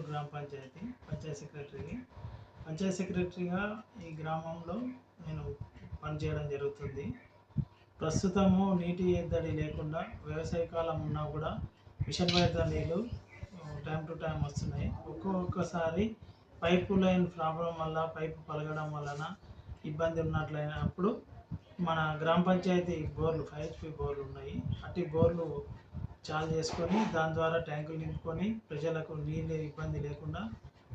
కొత్తూరు గ్రామ పంచాయతీ పంచాయత్ సెక్రటరీని. పంచాయత్ సెక్రటరీగా ఈ గ్రామంలో నేను పనిచేయడం జరుగుతుంది. ప్రస్తుతము నీటి ఎద్దడి లేకుండా వ్యవసాయ కాలం ఉన్నా కూడా మిషన్ వైద్య నీళ్ళు టైం టు టైం వస్తున్నాయి. ఒక్కొక్కసారి పైపు లైన్ ప్రాబ్లం వల్ల పైపు పలగడం వలన ఇబ్బంది ఉన్నట్లయినప్పుడు మన గ్రామ పంచాయతీ బోర్లు ఫైవ్ హెచ్పి బోర్లు ఉన్నాయి. అట్టి బోర్లు చాలు చేసుకొని దాని ద్వారా ట్యాంకులు నింపుకొని ప్రజలకు నీళ్ళు ఇబ్బంది లేకుండా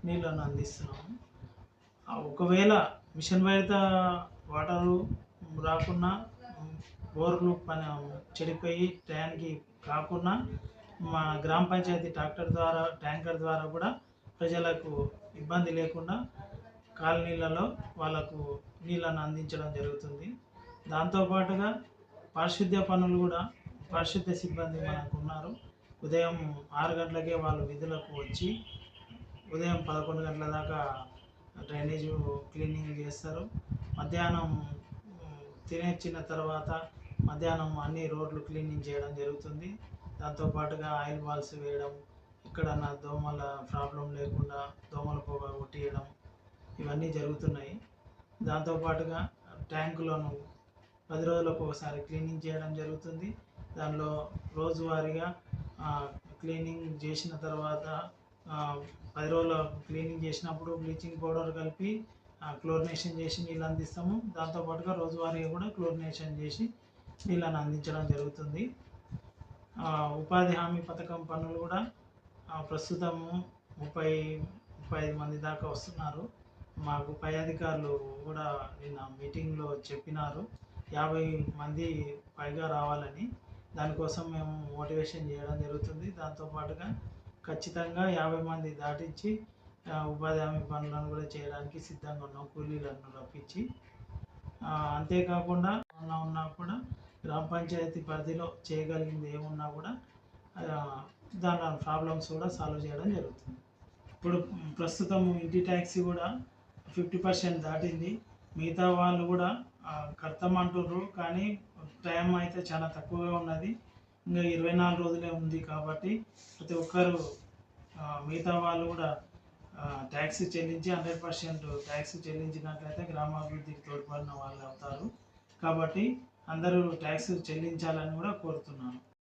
నీళ్ళను అందిస్తున్నాము ఒకవేళ మిషన్ బయట వాటరు రాకున్నా బోర్లు పని చెడిపోయి ట్యాంక్కి కాకుండా మా గ్రామ పంచాయతీ ట్రాక్టర్ ద్వారా ట్యాంకర్ ద్వారా కూడా ప్రజలకు ఇబ్బంది లేకుండా కాలనీలలో వాళ్ళకు నీళ్ళను అందించడం జరుగుతుంది. దాంతోపాటుగా పారిశుద్ధ్య పనులు కూడా పరిశుద్ధ సిబ్బంది మనకు ఉన్నారు. ఉదయం ఆరు గంటలకే వాళ్ళు విధులకు వచ్చి ఉదయం పదకొండు గంటల దాకా డ్రైనేజ్ క్లీనింగ్ చేస్తారు. మధ్యాహ్నం తినేచ్చిన తర్వాత మధ్యాహ్నం అన్ని రోడ్లు క్లీనింగ్ చేయడం జరుగుతుంది. దాంతోపాటుగా ఆయిల్ బాల్స్ వేయడం ఎక్కడన్నా దోమల ప్రాబ్లం లేకుండా దోమల పొగ కొట్టియడం ఇవన్నీ జరుగుతున్నాయి. దాంతోపాటుగా ట్యాంకులను పది రోజులకు ఒకసారి క్లీనింగ్ చేయడం జరుగుతుంది. దానిలో రోజువారీగా క్లీనింగ్ చేసిన తర్వాత పది రోజుల క్లీనింగ్ చేసినప్పుడు బ్లీచింగ్ పౌడర్ కలిపి క్లోరినేషన్ చేసి నీళ్ళు అందిస్తాము. దాంతోపాటుగా రోజువారీగా కూడా క్లోరినేషన్ చేసి నీళ్ళని అందించడం జరుగుతుంది. ఉపాధి హామీ పథకం పనులు కూడా ప్రస్తుతము ముప్పై ముప్పై ఐదు మంది దాకా వస్తున్నారు. మాకు పై అధికారులు కూడా నిన్న మీటింగ్లో చెప్పినారు. యాభై మంది పైగా రావాలని దానికోసం మేము మోటివేషన్ చేయడం జరుగుతుంది. దాంతోపాటుగా ఖచ్చితంగా యాభై మంది దాటించి ఉపాధి హామీ పనులను కూడా చేయడానికి సిద్ధంగా ఉన్నాం. కూలీలను రప్పించి. అంతేకాకుండా ఉన్నా ఉన్నా కూడా గ్రామ పంచాయతీ పరిధిలో చేయగలిగింది ఏమున్నా కూడా దాని ప్రాబ్లమ్స్ కూడా సాల్వ్ చేయడం జరుగుతుంది. ఇప్పుడు ప్రస్తుతం ఇంటి ట్యాక్సీ కూడా ఫిఫ్టీ పర్సెంట్ దాటింది. మిగతా వాళ్ళు కూడా కడతాం కడతామంటుర్రు కానీ టైం అయితే చాలా తక్కువగా ఉన్నది. ఇంకా ఇరవై నాలుగు రోజులే ఉంది కాబట్టి ప్రతి ఒక్కరు మిగతా వాళ్ళు కూడా ట్యాక్సీ చెల్లించి హండ్రెడ్ పర్సెంట్ ట్యాక్స్ చెల్లించినట్లయితే గ్రామాభివృద్ధికి తోడ్పడిన వాళ్ళు అవుతారు. కాబట్టి అందరూ ట్యాక్స్ చెల్లించాలని కూడా కోరుతున్నాను.